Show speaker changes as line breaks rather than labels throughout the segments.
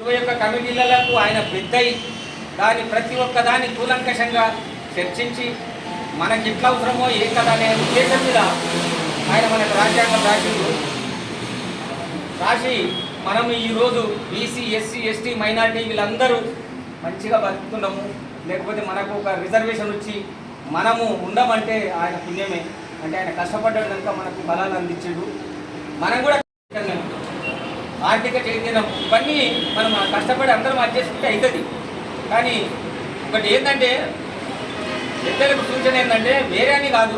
ఇరవై ఒక్క కమిటీలకు ఆయన పెద్దయి. దాని ప్రతి ఒక్క దాన్ని కూలంకషంగా చర్చించి మనకి ఎట్లా అవసరమో ఏ కదా అనే ఉద్దేశం మీద ఆయన మనకు రాజ్యాంగం రాసిండు. రాసి మనం ఈరోజు బీసీ ఎస్సీ ఎస్టీ మైనార్టీ వీళ్ళందరూ మంచిగా బతుకుతున్నాము. లేకపోతే మనకు ఒక రిజర్వేషన్ వచ్చి మనము ఉండమంటే ఆయన పుణ్యమే. అంటే ఆయన కష్టపడ్డాడు కనుక మనకు బలాలు అందించాడు. మనం కూడా ఆర్థిక చైతన్యం ఇవన్నీ మనం కష్టపడి అందరం అడ్జస్ట్మెంట్ అవుతుంది కానీ ఒకటి ఏంటంటే పెద్దలకు సూచన ఏంటంటే వేరే అని కాదు.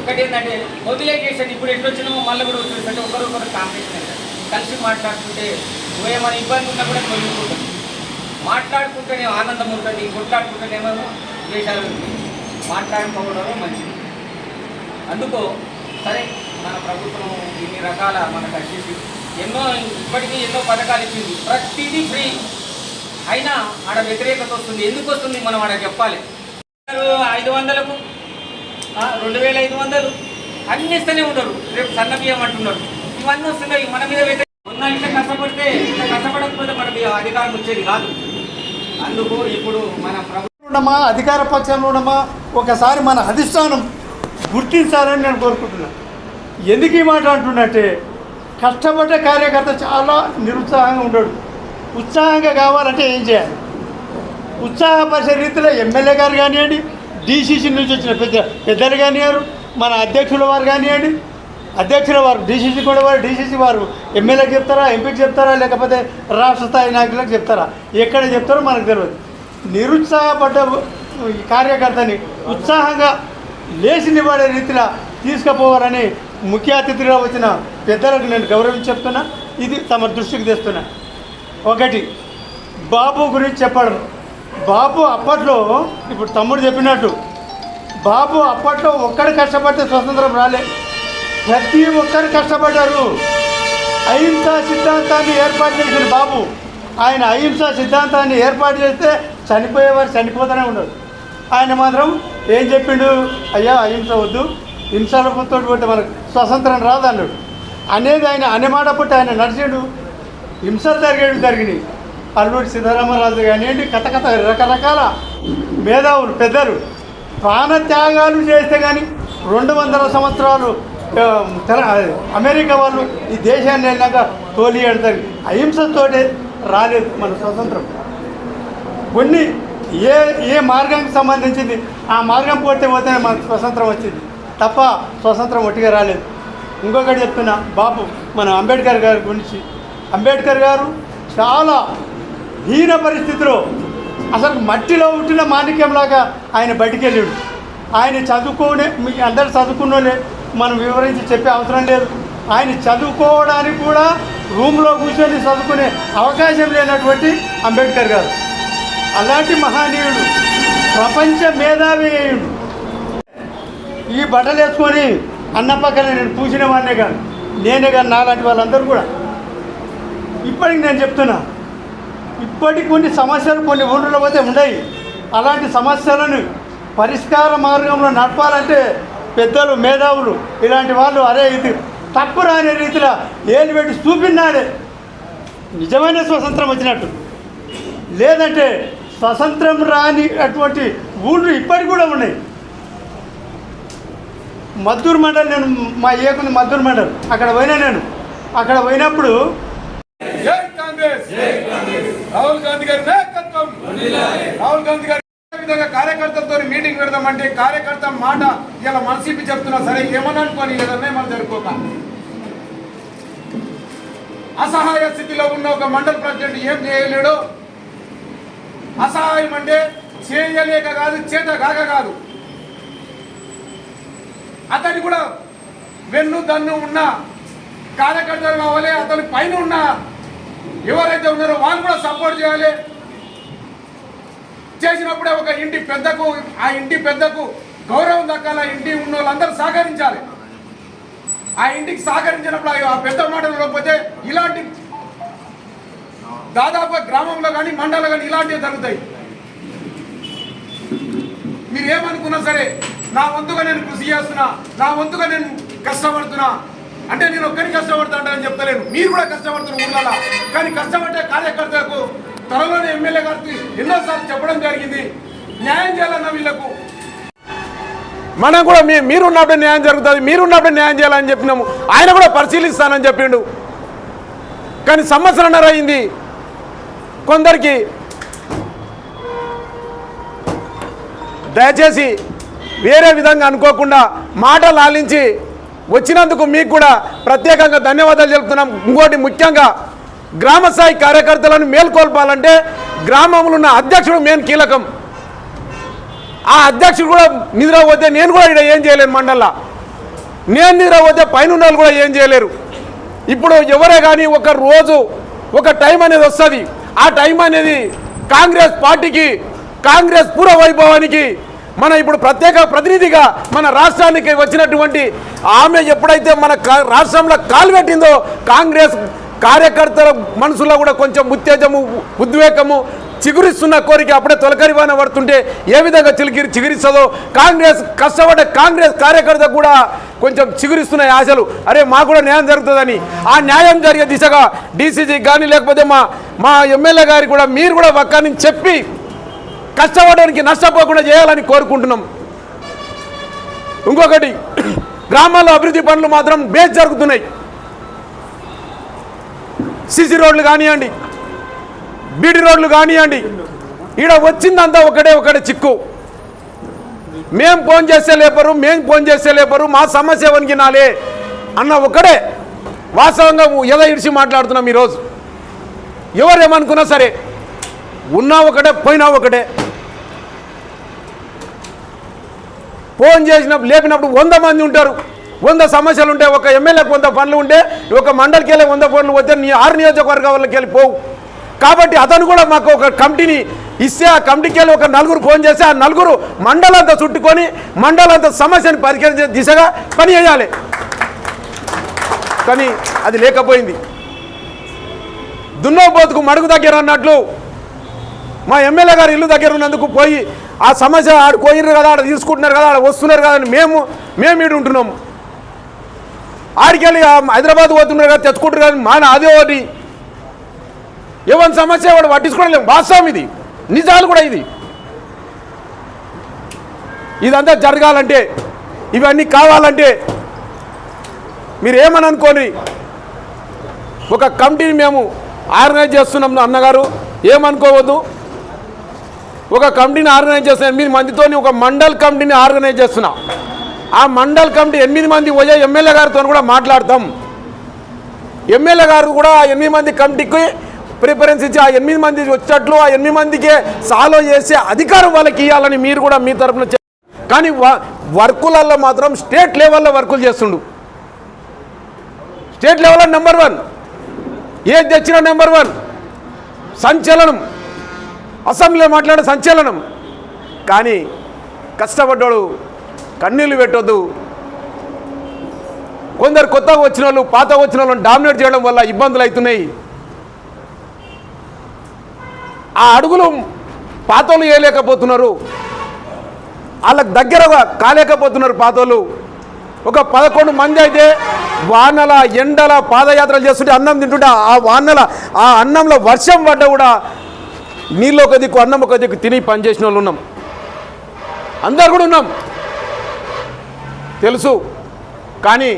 ఒకటి ఏంటంటే మొబిలైజేషన్ ఇప్పుడు ఎట్లా వచ్చినామో మళ్ళీ కూడా వచ్చేసరికి ఒకరు కాంపిటీషన్ కలిసి మాట్లాడుతుంటే ఏమైనా ఇబ్బంది ఉన్నా కూడా తొలగిపోతుంది మాట్లాడుకుంటేనే ఆనందం ఉంటుంది కొట్లాడుకుంటేనేమో ద్వేషాలు ఉంటుంది మాట్లాడుకోవడమే మంచిది. అందుకో సరే మన ప్రభుత్వం ఇన్ని రకాల మనకు వచ్చేసి ఎన్నో ఇప్పటికీ ఎన్నో పథకాలు ఇచ్చింది. ప్రతిదీ ఫ్రీ. అయినా ఆడ వ్యతిరేకత వస్తుంది. ఎందుకు వస్తుంది? మనం ఆడ చెప్పాలి. ఐదు వందలకు రెండు వేల ఐదు వందలు. అన్ని ఇస్తూనే ఉంటారు. రేపు సన్న బియ్యం అంటున్నారు. ఇవన్నీ వస్తున్నాయి. మన మీద వ్యతిరేక ఉన్న ఇంత కష్టపడితే ఇంత కష్టపడకపోతే మనకి అధికారం వచ్చేది కాదు. అందుకు ఇప్పుడు మన
ప్రభుత్వమా అధికార పక్షంలో ఉండమా ఒకసారి మన అధిష్టానం గుర్తించాలని నేను కోరుకుంటున్నాను ఎందుకు ఈ మాట అంటున్నట్టే? కష్టపడ్డ కార్యకర్త చాలా నిరుత్సాహంగా ఉండడు. ఉత్సాహంగా కావాలంటే ఏం చేయాలి? ఉత్సాహపరిచే రీతిలో ఎమ్మెల్యే గారు కానివ్వండి డీసీసీ నుంచి వచ్చిన పెద్ద పెద్దలు కానివ్వరు మన అధ్యక్షుల వారు కానివ్వండి అధ్యక్షుల వారు డీసీసీ కూడా వారు డీసీసీ వారు ఎమ్మెల్యేకి చెప్తారా ఎంపీకి చెప్తారా లేకపోతే రాష్ట్ర స్థాయి నాయకులకు చెప్తారా? ఎక్కడ చెప్తారో మనకు తెలియదు. నిరుత్సాహపడ్డ కార్యకర్తని ఉత్సాహంగా లేచి నిలబడే రీతిలో తీసుకుపోవాలని ముఖ్య అతిథిగా వచ్చిన పెద్దలకు నేను గౌరవం చెప్తున్నా. ఇది తమ దృష్టికి తెస్తున్నా. ఒకటి బాబు గురించి చెప్పడం. బాబు అప్పట్లో ఇప్పుడు తమ్ముడు చెప్పినట్టు బాబు అప్పట్లో ఒక్కడు కష్టపడితే స్వతంత్రం రాలే. ప్రతి ఒక్కరు కష్టపడ్డారు. అహింస సిద్ధాంతాన్ని ఏర్పాటు చేసిన బాబు ఆయన అహింస సిద్ధాంతాన్ని ఏర్పాటు చేస్తే చనిపోయేవారు చనిపోతూనే ఉండదు ఆయన మాత్రం ఏం చెప్పిండు? అయ్యా అహింస వద్దు. హింసలతో పోతే మనకు స్వతంత్రం రాదన్నాడు అనేది ఆయన అనేమాట పుట్టి ఆయన నడిచాడు. హింసలు జరిగేవి జరిగినాయి. అల్లూరి సీతారామరాజు కానివ్వండి కథ కథ రకరకాల మేధావులు పెద్దలు. ప్రాణ త్యాగాలు చేస్తే కానీ రెండు వందల సంవత్సరాలు అమెరికా వాళ్ళు ఈ దేశాన్ని వెళ్ళాక తోలి ఎడతారు. అహింసతోటే రాలేదు మన స్వతంత్రం. కొన్ని ఏ ఏ మార్గానికి సంబంధించింది ఆ మార్గం పోతే పోతే మనకు స్వతంత్రం వచ్చింది. తప్ప స్వతంత్రం ఒట్టిగా రాలేదు. ఇంకొకటి చెప్తున్నా బాబు మన అంబేద్కర్ గారి గురించి. అంబేద్కర్ గారు చాలా హీన పరిస్థితిలో అసలు మట్టిలో పుట్టిన మాణిక్యంలాగా ఆయన బయటికి వెళ్ళాడు ఆయన చదువుకోనే మీ అందరు చదువుకున్నోనే మనం వివరించి చెప్పే అవసరం లేదు. ఆయన చదువుకోవడానికి కూడా రూమ్లో కూర్చొని చదువుకునే అవకాశం లేనటువంటి అంబేద్కర్ గారు. అలాంటి మహనీయుడు ప్రపంచ మేధావీయుడు ఈ బట్టలు వేసుకొని అన్న పక్కన నేను పూసిన వాడినే కాదు. నేనే కాదు నాలాంటి వాళ్ళందరూ కూడా. ఇప్పటికి నేను చెప్తున్నా ఇప్పటికి కొన్ని సమస్యలు కొన్ని ఊళ్ళలో పోతే ఉన్నాయి. అలాంటి సమస్యలను పరిష్కార మార్గంలో నడపాలంటే పెద్దలు మేధావులు ఇలాంటి వాళ్ళు అరే ఇది తప్పు రాని రీతిలో ఏలు పెట్టి చూపినాడే నిజమైన స్వతంత్రం వచ్చినట్టు. లేదంటే స్వతంత్రం రాని అటువంటి ఊళ్ళు ఇప్పటికి కూడా ఉన్నాయి. మద్దూరు మండల్ నేను మా ఏకుంది మద్దూరు మండల్. అక్కడ పోయినా నేను. అక్కడ పోయినప్పుడు
కాంగ్రెస్. రాహుల్ గాంధీ గారి నాయకత్వం. రాహుల్ గాంధీ గారి విధంగా కార్యకర్తలతో మీటింగ్ పెడదామంటే కార్యకర్త మాట ఇలా మనసిపి చెప్తున్నా సరే ఏమని అనుకోని ఏదన్నా మనం జరుపుకోక. అసహాయ స్థితిలో ఉన్న ఒక మండల ప్రెసిడెంట్ ఏం చేయలేడు? అసహాయం అంటే చేయలేక కాదు చేత కాక కాదు. అతని కూడా వెన్ను దన్ను ఉన్న కార్యకర్తలు కావాలి అతని పైన ఉన్న ఎవరైతే ఉన్నారో వాళ్ళు కూడా సపోర్ట్ చేయాలి. చేసినప్పుడే ఒక ఇంటి పెద్దకు ఆ ఇంటి పెద్దకు గౌరవం దక్కాల ఇంటి ఉన్న వాళ్ళందరూ సహకరించాలి. ఆ ఇంటికి సహకరించినప్పుడు ఆ- పెద్ద మాటలు లేకపోతే ఇలాంటి దాదాపు గ్రామంలో కానీ మండలంలో కానీ ఇలాంటివి జరుగుతాయి. మీరు ఏమనుకున్నా సరే నా వంతుగా నేను కృషి చేస్తున్నా నా వంతుగా నేను కష్టపడుతున్నా. అంటే నేను ఒక్కరి అని చెప్తలేను. మీరు కూడా కష్టపడుతున్న ఊళ్ళలో కానీ కష్టపడే కార్యకర్తలకు త్వరలోనే ఎమ్మెల్యే గారికి ఎన్నోసార్లు చెప్పడం జరిగింది. న్యాయం చేయాలన్న వీళ్ళకు. మనం కూడా మీ మీరున్నప్పుడు న్యాయం జరుగుతుంది. మీరున్నప్పుడు న్యాయం చేయాలని చెప్పినాము. ఆయన కూడా పరిశీలిస్తానని చెప్పిండు. కానీ సంవత్సరంన్నర అయింది కొందరికి దయచేసి వేరే విధంగా అనుకోకుండా మాటలు ఆలించి వచ్చినందుకు మీకు కూడా ప్రత్యేకంగా ధన్యవాదాలు చెబుతున్నాం. ఇంకోటి ముఖ్యంగా గ్రామ స్థాయి కార్యకర్తలను మేల్కొల్పాలంటే గ్రామంలో ఉన్న అధ్యక్షుడు మెయిన్ కీలకం. ఆ అధ్యక్షుడు కూడా నిద్రపోతే నేను కూడా ఇక్కడ ఏం చేయలేను మండల్లో నేను నిద్ర పోతే పైన వాళ్ళు కూడా ఏం చేయలేరు. ఇప్పుడు ఎవరే కానీ ఒక రోజు ఒక టైం అనేది వస్తుంది. ఆ టైం అనేది కాంగ్రెస్ పార్టీకి కాంగ్రెస్ పూర్వ వైభవానికి మన ఇప్పుడు ప్రత్యేక ప్రతినిధిగా మన రాష్ట్రానికి వచ్చినటువంటి ఆమె ఎప్పుడైతే మన రాష్ట్రంలో కాలుపెట్టిందో కాంగ్రెస్ కార్యకర్తల మనసులో కూడా కొంచెం ఉత్తేజము ఉద్వేగము చిగురిస్తున్న కోరిక అప్పుడే తొలకరివాన పడుతుంటే ఏ విధంగా చిలికిరి చిగురిస్తుందో కాంగ్రెస్ కష్టపడే కాంగ్రెస్ కార్యకర్త కూడా కొంచెం చిగురిస్తున్నాయి ఆశలు. అరే మాకు కూడా న్యాయం జరుగుతుందని. ఆ న్యాయం జరిగే దిశగా డీసీజీ కానీ లేకపోతే మా మా ఎమ్మెల్యే గారికి కూడా మీరు కూడా ఒక్కని చెప్పి కష్టపడడానికి నష్టపోకుండా చేయాలని కోరుకుంటున్నాం. ఇంకొకటి గ్రామాల్లో అభివృద్ధి పనులు మాత్రం బేస్ జరుగుతున్నాయి. సిసి రోడ్లు కానివ్వండి బీడి రోడ్లు కానివ్వండి ఈడ వచ్చిందంతా ఒకటే ఒకటే చిక్కు. మేం ఫోన్ చేస్తే లేపరు మేం ఫోన్ చేస్తే లేపరు మా సమస్య వణికినాలే అన్న ఒకడే వాస్తవంగా ఎద ఇడిచి మాట్లాడుతున్నాం ఈరోజు. ఎవరేమనుకున్నా సరే ఉన్నా ఒకటే పోయినా ఒకటే. ఫోన్ చేసినప్పుడు లేపినప్పుడు వంద మంది ఉంటారు. వంద సమస్యలు ఉంటాయి. ఒక ఎమ్మెల్యేకి వంద పనులు ఉంటే ఒక మండలికి వెళ్ళి వంద పనులు వస్తే నీ ఆరు నియోజకవర్గం వాళ్ళకి వెళ్ళి పోవు. కాబట్టి అతను కూడా మాకు ఒక కమిటీని ఇస్తే ఆ కమిటీకి వెళ్ళి ఒక నలుగురు ఫోన్ చేస్తే ఆ నలుగురు మండలంతా చుట్టుకొని మండలంతా సమస్యను పరిష్కరించే దిశగా పని చేయాలి. కానీ అది లేకపోయింది. దున్నోబోతుకు మడుగు దగ్గర అన్నట్లు మా ఎమ్మెల్యే గారు ఇల్లు దగ్గర ఉన్నందుకు పోయి ఆ సమస్య ఆడు పోయిర్రు కదా ఆడ తీసుకుంటున్నారు కదా ఆడ వస్తున్నారు కదా అని మేము మేము ఇటు ఉంటున్నాము ఆడికెళ్ళి హైదరాబాద్ పోతున్నారు కదా తెచ్చుకుంటారు కానీ మా అదే ఒకటి ఎవరి సమస్య వాడు పట్టించుకోవడం వాస్తవం ఇది. నిజాలు కూడా ఇది. ఇదంతా జరగాలంటే ఇవన్నీ కావాలంటే మీరు ఏమని అనుకోని ఒక కమిటీని మేము ఆర్గనైజ్ చేస్తున్నాం అన్నగారు. ఏమనుకోవద్దు. ఒక కమిటీని ఆర్గనైజ్ చేస్తున్నా ఎనిమిది మందితో ఒక మండల్ కమిటీని ఆర్గనైజ్ చేస్తున్నా. ఆ మండల్ కమిటీ ఎనిమిది మంది పోయే ఎమ్మెల్యే గారితో కూడా మాట్లాడతాం. ఎమ్మెల్యే గారు కూడా ఆ ఎనిమిది మంది కమిటీకి ప్రిఫరెన్స్ ఇచ్చి ఆ ఎనిమిది మంది వచ్చేట్లు ఆ ఎనిమిది మందికి సాల్వ్ చేసే అధికారం వాళ్ళకి ఇవ్వాలని మీరు కూడా మీ తరఫున కానీ వ- వర్కులలో మాత్రం స్టేట్ లెవెల్లో వర్కులు చేస్తుండు. స్టేట్ లెవెల్లో నెంబర్ వన్. ఏది తెచ్చినా నెంబర్ వన్. సంచలనం. అసెంబ్లీలో మాట్లాడే సంచలనం. కానీ కష్టపడ్డాడు కన్నీళ్ళు పెట్టొద్దు. కొందరు కొత్తగా వచ్చిన వాళ్ళు పాత వచ్చిన వాళ్ళని డామినేట్ చేయడం వల్ల ఇబ్బందులు అవుతున్నాయి. ఆ అడుగులు పాతోళ్ళు వేయలేకపోతున్నారు. వాళ్ళకి దగ్గరగా కాలేకపోతున్నారు పాతోళ్ళు. ఒక పదకొండు మంది అయితే వానల ఎండల పాదయాత్రలు చేస్తుంటే అన్నం తింటుంటే ఆ వానల ఆ అన్నంలో వర్షం పడ్డ కూడా నీళ్ళు ఒక దిక్కు అన్నం ఒక దిక్కు తిని పనిచేసిన వాళ్ళు ఉన్నాం. అందరు కూడా ఉన్నాం. తెలుసు. కానీ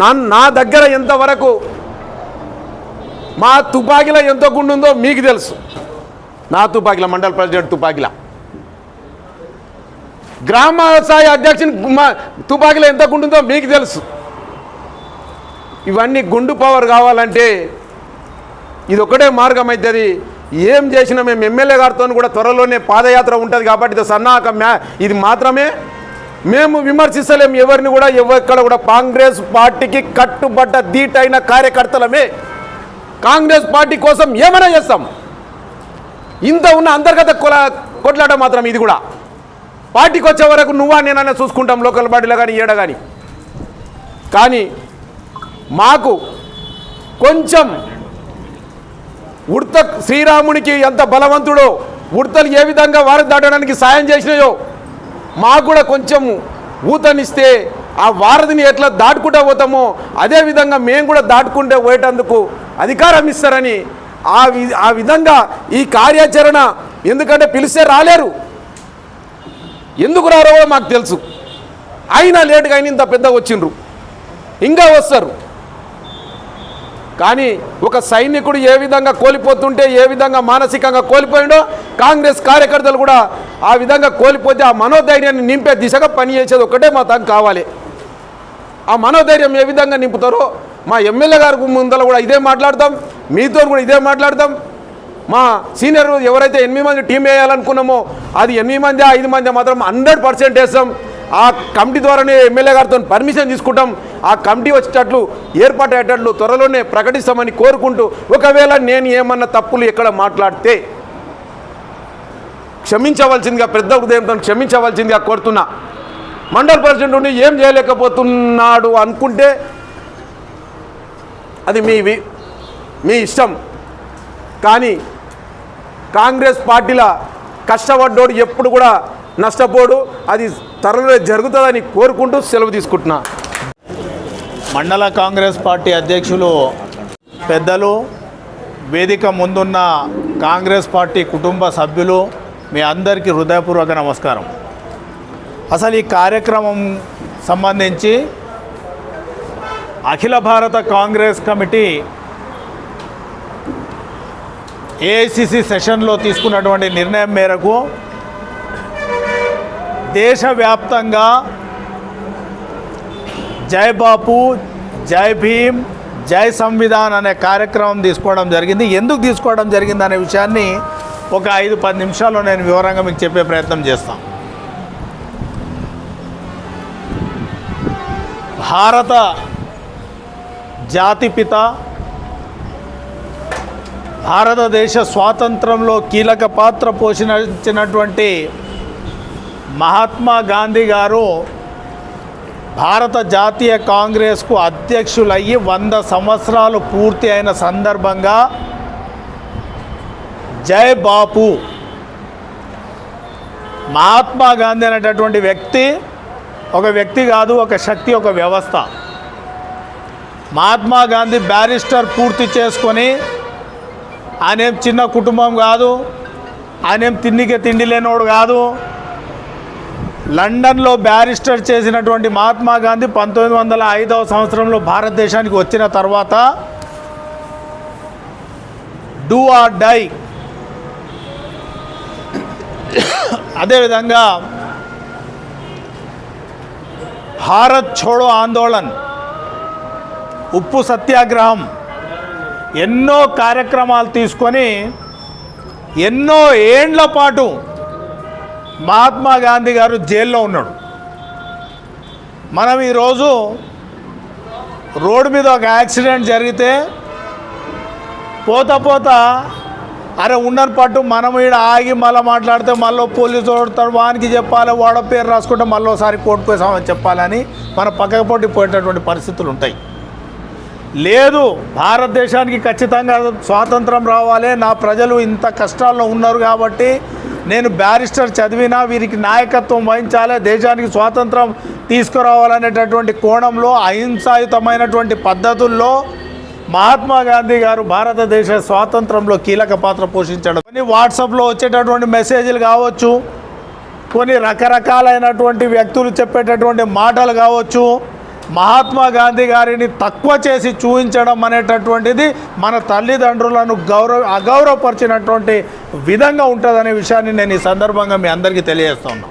నా నా దగ్గర ఎంతవరకు మా తుపాకిల ఎంత గుండు ఉందో మీకు తెలుసు. నా తుపాకిల మండల ప్రెసిడెంట్ తుపాకిల. గ్రామ స్థాయి అధ్యక్షుని మా ఎంత గుండు ఉందో మీకు తెలుసు. ఇవన్నీ గుండు పవర్ కావాలంటే ఇది ఒకటే మార్గం అవుతుంది ఏం చేసినా మేము ఎమ్మెల్యే గారితో కూడా త్వరలోనే పాదయాత్ర ఉంటుంది కాబట్టి ఇది సన్నాహక మ్యా ఇది మాత్రమే. మేము విమర్శిస్తలేము ఎవరిని కూడా ఎక్కడ కూడా. కాంగ్రెస్ పార్టీకి కట్టుబడ్డ దీటైన కార్యకర్తలమే. కాంగ్రెస్ పార్టీ కోసం ఏమైనా చేస్తాం? ఇంత ఉన్న అంతర్గత కొల కొట్లాట మాత్రం ఇది కూడా. పార్టీకి వచ్చే వరకు నువ్వా నేనైనా చూసుకుంటాం లోకల్ పార్టీలో కానీ ఏడ కానీ కానీ మాకు కొంచెం ఉడత శ్రీరామునికి ఎంత బలవంతుడో ఉడతలు ఏ విధంగా వారు దాటడానికి సాయం చేసినాయో మాకు కూడా కొంచెం ఊతనిస్తే ఆ వారధిని ఎట్లా దాటుకుంటూ పోతామో అదే విధంగా మేము కూడా దాటుకుంటే పోయేటందుకు అధికారం ఇస్తారని ఆ వి ఆ విధంగా ఈ కార్యాచరణ ఎందుకంటే పిలిస్తే రాలేరు. ఎందుకు రారో మాకు తెలుసు. అయినా లేటుగా అయిన ఇంత పెద్దగా వచ్చిండ్రు. ఇంకా వస్తారు. కానీ ఒక సైనికుడు ఏ విధంగా కోల్పోతుంటే ఏ విధంగా మానసికంగా కోల్పోయిండో కాంగ్రెస్ కార్యకర్తలు కూడా ఆ విధంగా కోల్పోతే ఆ మనోధైర్యాన్ని నింపే దిశగా పనిచేసేది ఒకటే మా తనకు కావాలి. ఆ మనోధైర్యం ఏ విధంగా నింపుతారో మా ఎమ్మెల్యే గారి ముందర కూడా ఇదే మాట్లాడతాం మీతో కూడా ఇదే మాట్లాడతాం. మా సీనియర్ ఎవరైతే ఎనిమిది మంది టీం వేయాలనుకున్నామో అది ఎనిమిది మంది ఐదు మంది మాత్రం హండ్రెడ్ పర్సెంట్ వేస్తాం. ఆ కమిటీ ద్వారానే ఎమ్మెల్యే గారితో పర్మిషన్ తీసుకుంటాం. ఆ కమిటీ వచ్చేటట్లు ఏర్పాటు అయ్యేటట్లు త్వరలోనే ప్రకటిస్తామని కోరుకుంటూ ఒకవేళ నేను ఏమన్నా తప్పులు ఎక్కడ మాట్లాడితే క్షమించవలసిందిగా పెద్ద హృదయంతో క్షమించవలసిందిగా కోరుతున్నా. మండల ప్రెసిడెంట్ ఉండి ఏం చేయలేకపోతున్నాడు అనుకుంటే అది మీ మీ ఇష్టం. కానీ కాంగ్రెస్ పార్టీల కష్టపడ్డోడు ఎప్పుడు కూడా నష్టపోడు. అది త్వరలో జరుగుతుందని కోరుకుంటూ సెలవు తీసుకుంటున్నా.
మండల కాంగ్రెస్ పార్టీ అధ్యక్షులు పెద్దలు వేదిక ముందున్న కాంగ్రెస్ పార్టీ కుటుంబ సభ్యులు మీ అందరికీ హృదయపూర్వక నమస్కారం. అసలు ఈ కార్యక్రమం సంబంధించి అఖిల భారత కాంగ్రెస్ కమిటీ ఏఐసిసి సెషన్లో తీసుకున్నటువంటి నిర్ణయం మేరకు దేశవ్యాప్తంగా జై బాపు జై భీమ్ జై సంవిధాన్ అనే కార్యక్రమం తీసుకోవడం జరిగింది. ఎందుకు తీసుకోవడం జరిగింది అనే విషయాన్ని ఒక ఐదు పది నిమిషాల్లో నేను వివరంగా మీకు చెప్పే ప్రయత్నం చేస్తాను భారత జాతిపిత భారతదేశ స్వాతంత్రంలో కీలక పాత్ర పోషించినటువంటి మహాత్మా గాంధీ గారు భారత జాతీయ కాంగ్రెస్కు అధ్యక్షులయ్యి వంద సంవత్సరాలు పూర్తి అయిన సందర్భంగా జై బాపు. మహాత్మా గాంధీ అనేటటువంటి వ్యక్తి ఒక వ్యక్తి కాదు ఒక శక్తి ఒక వ్యవస్థ. మహాత్మా గాంధీ బ్యారిస్టర్ పూర్తి చేసుకొని ఆయనేం చిన్న కుటుంబం కాదు ఆయనేం తిండికే తిండి లేనోడు కాదు లండన్లో బ్యారిస్టర్ చేసినటువంటి మహాత్మా గాంధీ పంతొమ్మిది వందల ఐదవ సంవత్సరంలో భారతదేశానికి వచ్చిన తర్వాత డూ ఆర్ డై. అదేవిధంగా భారత్ ఛోడో ఆందోళన్ ఉప్పు సత్యాగ్రహం ఎన్నో కార్యక్రమాలు తీసుకొని ఎన్నో ఏండ్ల పాటు మహాత్మా గాంధీ గారు జైల్లో ఉన్నాడు. మనం ఈరోజు రోడ్డు మీద ఒక యాక్సిడెంట్ జరిగితే పోతా పోతా అరే ఉన్నర్ పట్టు మనం ఈడ ఆగి మళ్ళీ మాట్లాడితే మళ్ళీ పోలీసు కొడతాడు వానికి చెప్పాలి వాడ పేరు రాసుకుంటే మళ్ళీ ఒకసారి కోర్టుకు పోసామని చెప్పాలని మన పక్కకు పొట్టి పోయేటటువంటి పరిస్థితులు ఉంటాయి. లేదు భారతదేశానికి ఖచ్చితంగా స్వాతంత్రం రావాలి నా ప్రజలు ఇంత కష్టాల్లో ఉన్నారు కాబట్టి నేను బ్యారిస్టర్ చదివినా వీరికి నాయకత్వం వహించాలి దేశానికి స్వాతంత్రం తీసుకురావాలనేటటువంటి కోణంలో అహింసాయుతమైనటువంటి పద్ధతుల్లో మహాత్మా గాంధీ గారు భారతదేశ స్వాతంత్రంలో కీలక పాత్ర పోషించడం. కొన్ని వాట్సాప్లో వచ్చేటటువంటి మెసేజ్లు కావచ్చు కొన్ని రకరకాలైనటువంటి వ్యక్తులు చెప్పేటటువంటి మాటలు కావచ్చు మహాత్మా గాంధీ గారిని తక్కువ చేసి చూపించడం అనేటటువంటిది మన తల్లిదండ్రులను గౌరవ అగౌరవపరిచినటువంటి విధంగా ఉంటుందనే విషయాన్ని నేను ఈ సందర్భంగా మీ అందరికీ తెలియజేస్తున్నాను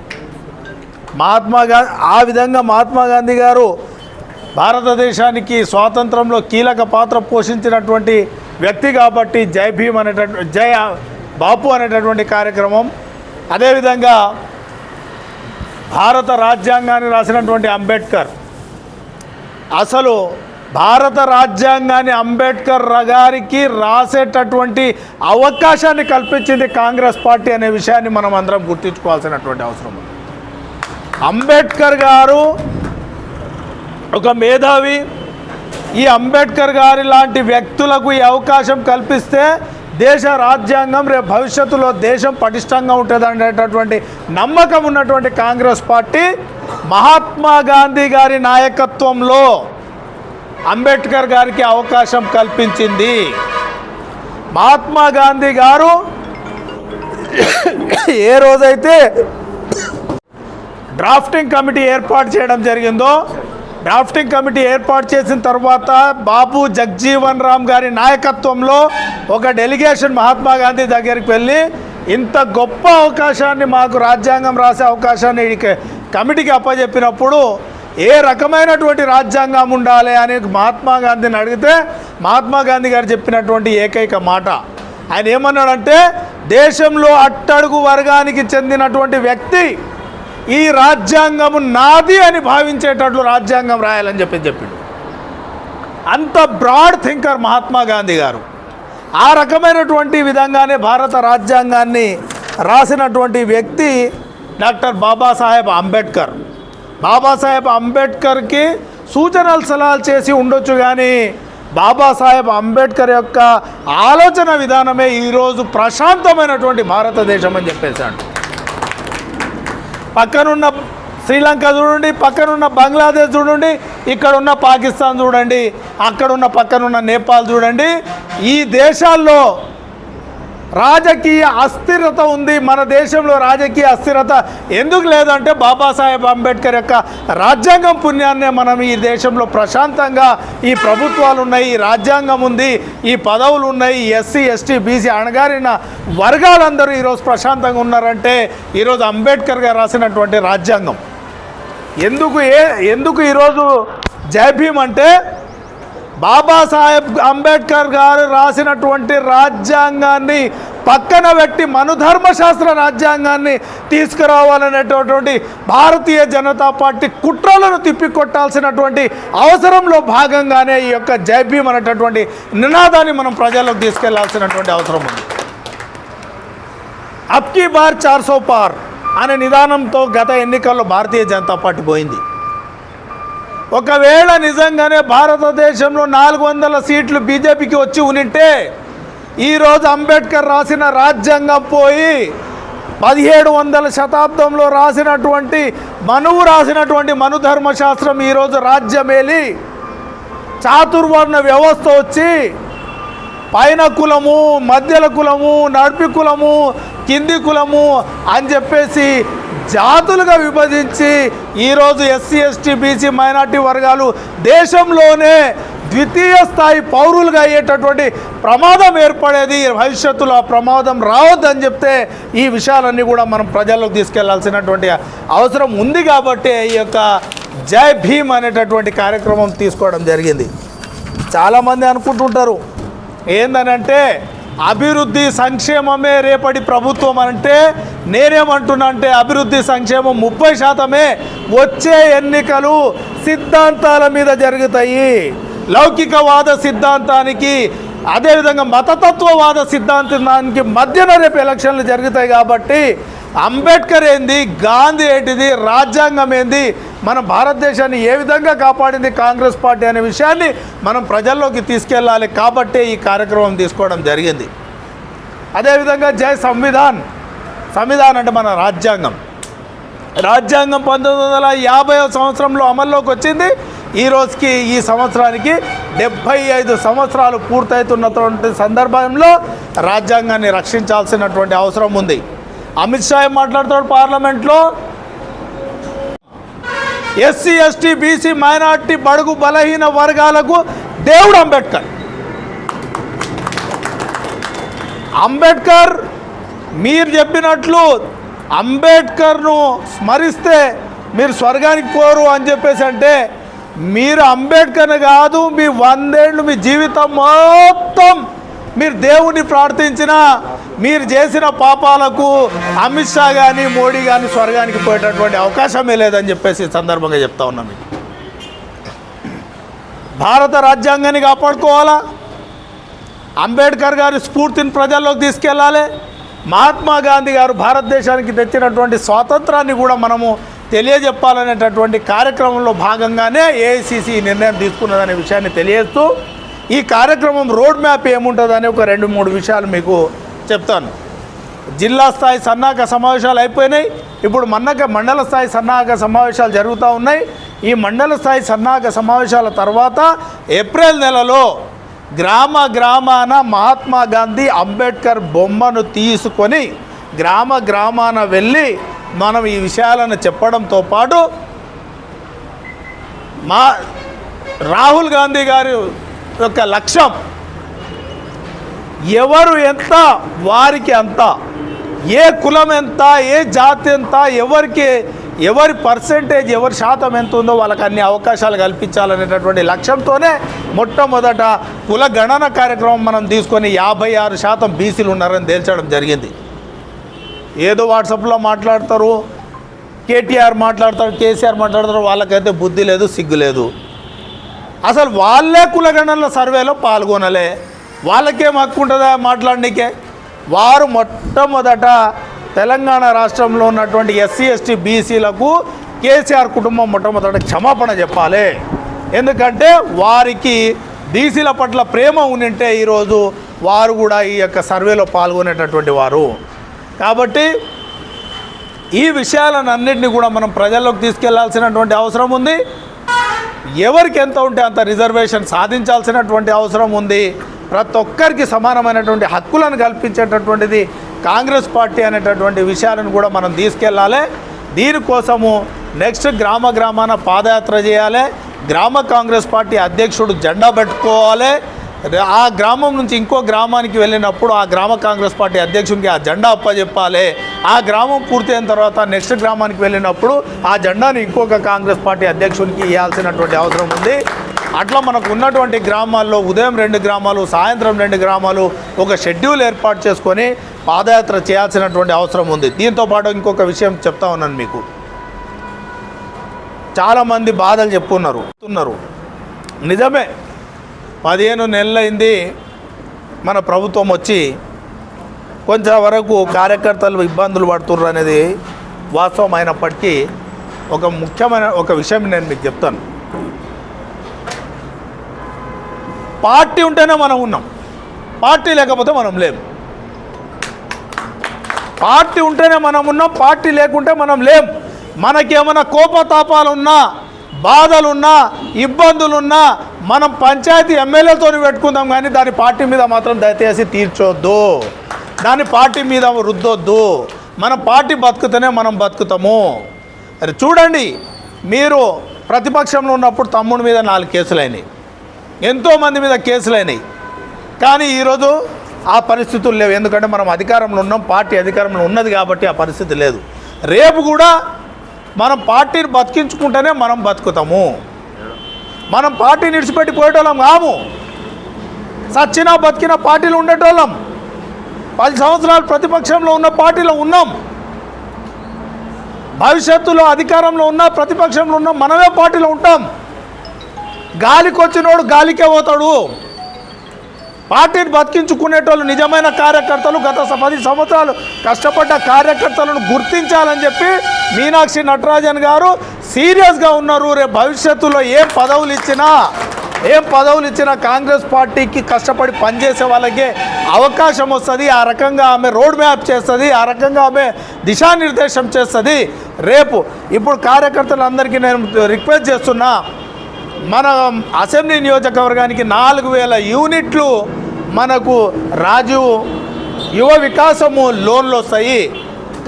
మహాత్మా గాంధీ ఆ విధంగా మహాత్మా గాంధీ గారు భారతదేశానికి స్వాతంత్రంలో కీలక పాత్ర పోషించినటువంటి వ్యక్తి కాబట్టి జై భీమ్ అనేటటువంటి జయ బాపు అనేటటువంటి కార్యక్రమం. అదేవిధంగా భారత రాజ్యాంగాన్ని రాసినటువంటి అంబేద్కర్ అసలు భారత రాజ్యాంగాన్ని అంబేద్కర్ గారికి రాసేటటువంటి అవకాశాన్ని కల్పించింది కాంగ్రెస్ పార్టీ అనే విషయాన్ని మనం అందరం గుర్తించుకోవాల్సినటువంటి అవసరం ఉంది. అంబేద్కర్ గారు ఒక మేధావి. ఈ అంబేద్కర్ గారి లాంటి వ్యక్తులకు ఈ అవకాశం కల్పిస్తే దేశ రాజ్యాంగం రేపు భవిష్యత్తులో దేశం పటిష్టంగా ఉంటుంది అనేటటువంటి నమ్మకం ఉన్నటువంటి కాంగ్రెస్ పార్టీ మహాత్మా గాంధీ గారి నాయకత్వంలో అంబేద్కర్ గారికి అవకాశం కల్పించింది. మహాత్మా గాంధీ గారు ఏ రోజైతే డ్రాఫ్టింగ్ కమిటీ ఏర్పాటు చేయడం జరిగిందో డ్రాఫ్టింగ్ కమిటీ ఏర్పాటు చేసిన తర్వాత బాబు జగ్జీవన్ రామ్ గారి నాయకత్వంలో ఒక డెలిగేషన్ మహాత్మా గాంధీ దగ్గరికి వెళ్ళి ఇంత గొప్ప అవకాశాన్ని మాకు రాజ్యాంగం రాసే అవకాశాన్ని కమిటీకి అప్పచెప్పినప్పుడు ఏ రకమైనటువంటి రాజ్యాంగం ఉండాలి అని మహాత్మా గాంధీని అడిగితే మహాత్మా గాంధీ గారు చెప్పినటువంటి ఏకైక మాట. ఆయన ఏమన్నాడంటే దేశంలో అట్టడుగు వర్గానికి చెందినటువంటి వ్యక్తి ఈ రాజ్యాంగము నాది అని భావించేటట్లు రాజ్యాంగం రాయాలని చెప్పి చెప్పిండు. అంత బ్రాడ్ థింకర్ మహాత్మా గాంధీ గారు. ఆ రకమైనటువంటి విధంగానే భారత రాజ్యాంగాన్ని రాసినటువంటి వ్యక్తి డాక్టర్ బాబాసాహెబ్ అంబేద్కర్ బాబాసాహెబ్ అంబేద్కర్కి సూచనలు సలహాలు చేసి ఉండొచ్చు కానీ బాబాసాహెబ్ అంబేద్కర్ యొక్క ఆలోచన విధానమే ఈరోజు ప్రశాంతమైనటువంటి భారతదేశం అని చెప్పేశాడు. పక్కనున్న శ్రీలంక చూడండి పక్కనున్న బంగ్లాదేశ్ చూడండి ఇక్కడ ఉన్న పాకిస్తాన్ చూడండి అక్కడున్న పక్కనున్న నేపాల్ చూడండి ఈ దేశాల్లో రాజకీయ అస్థిరత ఉంది. మన దేశంలో రాజకీయ అస్థిరత ఎందుకు లేదంటే బాబాసాహెబ్ అంబేద్కర్ యొక్క రాజ్యాంగం పుణ్యాన్నే మనం ఈ దేశంలో ప్రశాంతంగా ఈ ప్రభుత్వాలు ఉన్నాయి ఈ రాజ్యాంగం ఉంది ఈ పదవులు ఉన్నాయి. ఎస్సీ ఎస్టీ బీసీ అణగారిన వర్గాలందరూ ఈరోజు ప్రశాంతంగా ఉన్నారంటే ఈరోజు అంబేద్కర్ గారు రాసినటువంటి రాజ్యాంగం. ఎందుకు ఏ ఎందుకు ఈరోజు జై అంటే బాబాసాహెబ్ అంబేద్కర్ గారు రాసినటువంటి రాజ్యాంగాన్ని పక్కన పెట్టి మనుధర్మశాస్త్ర రాజ్యాంగాన్ని తీసుకురావాలనేటటువంటి భారతీయ జనతా పార్టీ కుట్రలను తిప్పికొట్టాల్సినటువంటి అవసరంలో భాగంగానే ఈ యొక్క జై అనేటటువంటి నినాదాన్ని మనం ప్రజల్లోకి తీసుకెళ్ళాల్సినటువంటి అవసరం ఉంది. అప్కీ బార్ చార్సో పార్ అనే నిదానంతో గత ఎన్నికల్లో భారతీయ జనతా పార్టీ పోయింది. ఒకవేళ నిజంగానే భారతదేశంలో నాలుగు వందల సీట్లు బీజేపీకి వచ్చి ఉనింటే ఈరోజు అంబేద్కర్ రాసిన రాజ్యాంగం పోయి పదిహేడు వందల శతాబ్దంలో రాసినటువంటి మనువు రాసినటువంటి మనుధర్మశాస్త్రం ఈరోజు రాజ్యమేలి చాతుర్వర్ణ వ్యవస్థ వచ్చి పైన కులము మధ్యల కులము నడిపి కులము కింది కులము అని చెప్పేసి జాతులుగా విభజించి ఈరోజు ఎస్సీ ఎస్టీ బీసీ మైనార్టీ వర్గాలు దేశంలోనే ద్వితీయ స్థాయి పౌరులుగా అయ్యేటటువంటి ప్రమాదం ఏర్పడేది. భవిష్యత్తులో ఆ ప్రమాదం రావద్దని చెప్తే ఈ విషయాలన్నీ కూడా మనం ప్రజల్లోకి తీసుకెళ్ళాల్సినటువంటి అవసరం ఉంది కాబట్టి ఈ యొక్క జై భీమ్ అనేటటువంటి కార్యక్రమం తీసుకోవడం జరిగింది. చాలామంది అనుకుంటుంటారు ఏందనంటే అభివృద్ధి సంక్షేమమే రేపటి ప్రభుత్వం అంటే నేనేమంటున్నా అంటే అభివృద్ధి సంక్షేమం ముప్పై శాతమే వచ్చే ఎన్నికలు సిద్ధాంతాల మీద జరుగుతాయి. లౌకికవాద సిద్ధాంతానికి అదేవిధంగా మతతత్వవాద సిద్ధాంతానికి మధ్యన రేపు ఎలక్షన్లు జరుగుతాయి కాబట్టి అంబేద్కర్ ఏంది? గాంధీ ఏంటిది? రాజ్యాంగం ఏంది? మన భారతదేశాన్ని ఏ విధంగా కాపాడింది కాంగ్రెస్ పార్టీ అనే విషయాన్ని మనం ప్రజల్లోకి తీసుకెళ్ళాలి కాబట్టే ఈ కార్యక్రమం తీసుకోవడం జరిగింది. అదేవిధంగా జై సంవిధాన్. సంవిధాన్ అంటే మన రాజ్యాంగం. రాజ్యాంగం పంతొమ్మిది వందల యాభై సంవత్సరంలో అమల్లోకి వచ్చింది. ఈ రోజుకి ఈ సంవత్సరానికి డెబ్భై ఐదు సంవత్సరాలు పూర్తవుతున్నటువంటి సందర్భంలో రాజ్యాంగాన్ని రక్షించాల్సినటువంటి అవసరం ఉంది. అమిత్ షా ఏం పార్లమెంట్లో? ఎస్సీ ఎస్టీ బీసీ మైనార్టీ బడుగు బలహీన వర్గాలకు దేవుడు అంబేద్కర్. అంబేద్కర్ మీరు చెప్పినట్లు అంబేద్కర్ను స్మరిస్తే మీరు స్వర్గానికి పోరు అని చెప్పేసి అంటే మీరు అంబేద్కర్ని కాదు మీ వందేళ్ళు మీ జీవితం మొత్తం మీరు దేవుణ్ణి ప్రార్థించిన మీరు చేసిన పాపాలకు అమిత్ షా కానీ మోడీ కానీ స్వర్గానికి పోయేటటువంటి అవకాశమే లేదని చెప్పేసి సందర్భంగా చెప్తా ఉన్నా మీకు. భారత రాజ్యాంగాన్ని కాపాడుకోవాలా? అంబేద్కర్ గారి స్ఫూర్తిని ప్రజల్లోకి తీసుకెళ్ళాలి మహాత్మా గాంధీ గారు భారతదేశానికి తెచ్చినటువంటి స్వాతంత్రాన్ని కూడా మనము తెలియజెప్పాలనేటటువంటి కార్యక్రమంలో భాగంగానే ఏఐసిసి నిర్ణయం తీసుకున్నదనే విషయాన్ని తెలియజేస్తూ ఈ కార్యక్రమం రోడ్ మ్యాప్ ఏముంటుందని ఒక రెండు మూడు విషయాలు మీకు చెప్తాను. జిల్లా స్థాయి సన్నాహక సమావేశాలు అయిపోయినాయి. ఇప్పుడు మన్నక మండల స్థాయి సన్నాహక సమావేశాలు జరుగుతూ ఉన్నాయి. ఈ మండల స్థాయి సన్నాహక సమావేశాల తర్వాత ఏప్రిల్ నెలలో గ్రామ గ్రామాన మహాత్మా గాంధీ అంబేద్కర్ బొమ్మను తీసుకొని గ్రామ గ్రామాన వెళ్ళి మనం ఈ విషయాలను చెప్పడంతో పాటు మా రాహుల్ గాంధీ గారు యొక్క లక్ష్యం. ఎవరు ఎంత వారికి అంత. ఏ కులం ఎంత ఏ జాతి ఎంత ఎవరికి ఎవరి పర్సెంటేజ్ ఎవరి శాతం ఎంత ఉందో వాళ్ళకి అన్ని అవకాశాలు కల్పించాలనేటటువంటి లక్ష్యంతోనే మొట్టమొదట కుల గణన కార్యక్రమం మనం తీసుకొని యాభై ఆరు శాతం బీసీలు ఉన్నారని తేల్చడం జరిగింది. ఏదో వాట్సాప్లో మాట్లాడతారు కేటీఆర్ మాట్లాడతారు కేసీఆర్ మాట్లాడతారు వాళ్ళకైతే బుద్ధి లేదు సిగ్గు లేదు. అసలు వాళ్ళే కులగణనల సర్వేలో పాల్గొనలే. వాళ్ళకేం హక్కు ఉంటుందా మాట్లాడనీకే? వారు మొట్టమొదట తెలంగాణ రాష్ట్రంలో ఉన్నటువంటి ఎస్సీ ఎస్టీ బీసీలకు కేసీఆర్ కుటుంబం మొట్టమొదట క్షమాపణ చెప్పాలి. ఎందుకంటే వారికి బీసీల పట్ల ప్రేమ ఉండింటే ఈరోజు వారు కూడా ఈ యొక్క సర్వేలో పాల్గొనేటటువంటి వారు. కాబట్టి ఈ విషయాలను అన్నింటినీ కూడా మనం ప్రజల్లోకి తీసుకెళ్ళాల్సినటువంటి అవసరం ఉంది. ఎవరికి ఎంత ఉంటే అంత రిజర్వేషన్ సాధించాల్సినటువంటి అవసరం ఉంది. ప్రతి ఒక్కరికి సమానమైనటువంటి హక్కులను కల్పించేటటువంటిది కాంగ్రెస్ పార్టీ అనేటటువంటి విషయాలను కూడా మనం తీసుకెళ్ళాలి. దీనికోసము నెక్స్ట్ గ్రామ గ్రామాన పాదయాత్ర చేయాలి. గ్రామ కాంగ్రెస్ పార్టీ అధ్యక్షుడు జెండా పెట్టుకోవాలి. ఆ గ్రామం నుంచి ఇంకో గ్రామానికి వెళ్ళినప్పుడు ఆ గ్రామ కాంగ్రెస్ పార్టీ అధ్యక్షునికి ఆ జెండా అప్పచెప్పాలి ఆ గ్రామం పూర్తయిన తర్వాత నెక్స్ట్ గ్రామానికి వెళ్ళినప్పుడు ఆ జెండాను ఇంకొక కాంగ్రెస్ పార్టీ అధ్యక్షునికి ఇవ్వాల్సినటువంటి అవసరం ఉంది. అట్లా మనకు ఉన్నటువంటి గ్రామాల్లో ఉదయం రెండు గ్రామాలు సాయంత్రం రెండు గ్రామాలు ఒక షెడ్యూల్ ఏర్పాటు చేసుకొని పాదయాత్ర చేయాల్సినటువంటి అవసరం ఉంది. దీంతో పాటు ఇంకొక విషయం చెప్తా ఉన్నాను మీకు. చాలామంది బాధలు చెప్పున్నారు ఉన్నారు నిజమే. పదిహేను నెలలైంది మన ప్రభుత్వం వచ్చి కొంచెం వరకు కార్యకర్తలు ఇబ్బందులు పడుతుర్రు అనేది వాస్తవం అయినప్పటికీ ఒక ముఖ్యమైన ఒక విషయం నేను మీకు చెప్తాను. పార్టీ ఉంటేనే మనం ఉన్నాం. పార్టీ లేకపోతే మనం లేము పార్టీ ఉంటేనే మనం ఉన్నాం పార్టీ లేకుంటే మనం లేం. మనకేమైనా కోపతాపాలు ఉన్నా బాధలున్నా ఇబ్బందులున్నా మనం పంచాయతీ ఎమ్మెల్యేతో పెట్టుకుందాం కానీ దాని పార్టీ మీద మాత్రం దయచేసి తీర్చొద్దు. దాని పార్టీ మీద రుద్దొద్దు. మన పార్టీ బతుకుతేనే మనం బతుకుతాము. అరే చూడండి మీరు ప్రతిపక్షంలో ఉన్నప్పుడు తమ్ముడి మీద నాలుగు కేసులు అయినాయి ఎంతోమంది మీద కేసులు అయినాయి కానీ ఈరోజు ఆ పరిస్థితులు లేవు. ఎందుకంటే మనం అధికారంలో ఉన్నాం పార్టీ అధికారంలో ఉన్నది కాబట్టి ఆ పరిస్థితి లేదు. రేపు కూడా మనం పార్టీని బతికించుకుంటేనే మనం బతుకుతాము. మనం పార్టీని విడిచిపెట్టి పోయేటోళ్ళం కాము. సచ్చినా బతికిన పార్టీలు ఉండేటోళ్ళం. పది సంవత్సరాలు ప్రతిపక్షంలో ఉన్న పార్టీలో ఉన్నాం. భవిష్యత్తులో అధికారంలో ఉన్న ప్రతిపక్షంలో ఉన్న మనమే పార్టీలో ఉంటాం. గాలికి వచ్చినోడు గాలికే పోతాడు. పార్టీని బతికించుకునేటోళ్ళు నిజమైన కార్యకర్తలు గత పది సంవత్సరాలు కష్టపడ్డ కార్యకర్తలను గుర్తించాలని చెప్పి మీనాక్షి నటరాజన్ గారు సీరియస్గా ఉన్నారు. రేపు భవిష్యత్తులో ఏం పదవులు ఇచ్చినా ఏం పదవులు ఇచ్చినా కాంగ్రెస్ పార్టీకి కష్టపడి పనిచేసే వాళ్ళకే అవకాశం వస్తుంది. ఆ రకంగా ఆమె రోడ్ మ్యాప్ చేస్తుంది. ఆ రకంగా ఆమె దిశానిర్దేశం చేస్తుంది. రేపు ఇప్పుడు కార్యకర్తలందరికీ నేను రిక్వెస్ట్ చేస్తున్నా మన అసెంబ్లీ నియోజకవర్గానికి నాలుగు వేల యూనిట్లు మనకు రాజీవ్ యువ వికాసము లోన్లు వస్తాయి.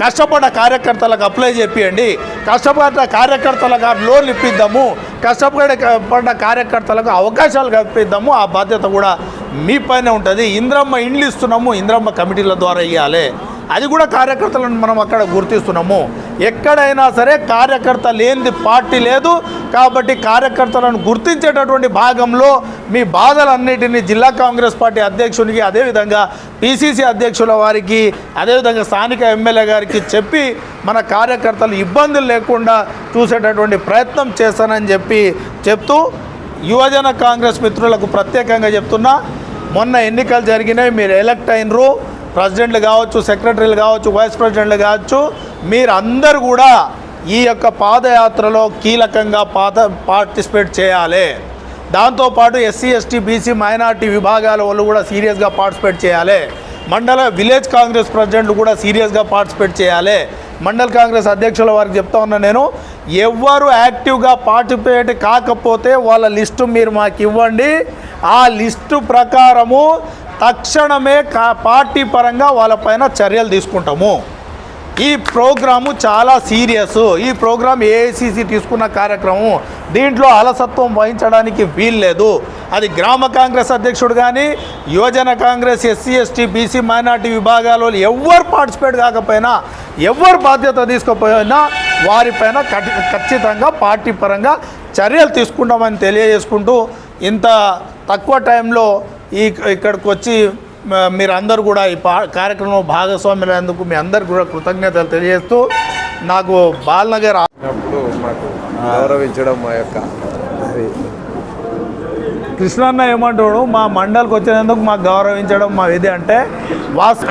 కష్టపడ్డ కార్యకర్తలకు అప్లై చేపియండి. కష్టపడ్డ కార్యకర్తలకు లోన్లు ఇప్పిద్దాము. కష్టపడ్డ పడ్డ కార్యకర్తలకు అవకాశాలు కల్పిద్దాము. ఆ బాధ్యత కూడా మీ పైన ఉంటుంది. ఇంద్రమ్మ ఇండ్లు ఇస్తున్నాము. ఇంద్రమ్మ కమిటీల ద్వారా ఇవ్వాలి అది కూడా కార్యకర్తలను మనం అక్కడ గుర్తిస్తున్నాము. ఎక్కడైనా సరే కార్యకర్త లేనిది పార్టీ లేదు. కాబట్టి కార్యకర్తలను గుర్తించేటటువంటి భాగంలో మీ బాధలన్నిటినీ జిల్లా కాంగ్రెస్ పార్టీ అధ్యక్షునికి అదేవిధంగా పిసిసి అధ్యక్షుల వారికి అదేవిధంగా స్థానిక ఎమ్మెల్యే గారికి చెప్పి మన కార్యకర్తలు ఇబ్బందులు లేకుండా చూసేటటువంటి ప్రయత్నం చేస్తానని చెప్పి చెప్తూ యువజన కాంగ్రెస్ మిత్రులకు ప్రత్యేకంగా చెప్తున్నా. మొన్న ఎన్నికలు జరిగినాయి మీరు ఎలక్ట్ అయినరు. ప్రెసిడెంట్లు కావచ్చు సెక్రటరీలు కావచ్చు వైస్ ప్రెసిడెంట్లు కావచ్చు మీరందరూ కూడా ఈ యొక్క పాదయాత్రలో కీలకంగా పాత పార్టిసిపేట్ చేయాలి. దాంతోపాటు ఎస్సీ ఎస్టీ బీసీ మైనార్టీ విభాగాల వాళ్ళు కూడా సీరియస్గా పార్టిసిపేట్ చేయాలి. మండల విలేజ్ కాంగ్రెస్ ప్రెసిడెంట్లు కూడా సీరియస్గా పార్టిసిపేట్ చేయాలి. మండల కాంగ్రెస్ అధ్యక్షుల వారికి చెప్తా ఉన్నా నేను ఎవరు యాక్టివ్గా పార్టిసిపేట్ కాకపోతే వాళ్ళ లిస్టు మీరు మాకు ఇవ్వండి ఆ లిస్టు ప్రకారము తక్షణమే కా పార్టీ పరంగా వాళ్ళపైన చర్యలు తీసుకుంటాము. ఈ ప్రోగ్రాము చాలా సీరియస్. ఈ ప్రోగ్రాం ఏఐసిసి తీసుకున్న కార్యక్రమం. దీంట్లో అలసత్వం వహించడానికి వీల్లేదు అది గ్రామ కాంగ్రెస్ అధ్యక్షుడు కానీ యువజన Congress SC ST BC minority విభాగాలు ఎవరు పార్టిసిపేట్ కాకపోయినా ఎవరు బాధ్యత తీసుకోపోయినా వారిపైన కఠి- ఖచ్చితంగా పార్టీ పరంగా చర్యలు తీసుకుంటామని తెలియజేసుకుంటూ ఇంత తక్కువ టైంలో ఈ ఇక్కడికి వచ్చి మీరందరూ కూడా ఈ పా కార్యక్రమంలో భాగస్వాములందుకు మీ అందరికి కూడా కృతజ్ఞతలు తెలియజేస్తూ నాకు బాలనగర్
మాకు గౌరవించడం మా యొక్క అది.
కృష్ణన్న ఏమంటాడు మా మండలికి వచ్చినందుకు మాకు గౌరవించడం మా ఇది అంటే వాస్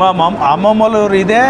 మా మమ్- అమ్మమ్మలు ఇదే.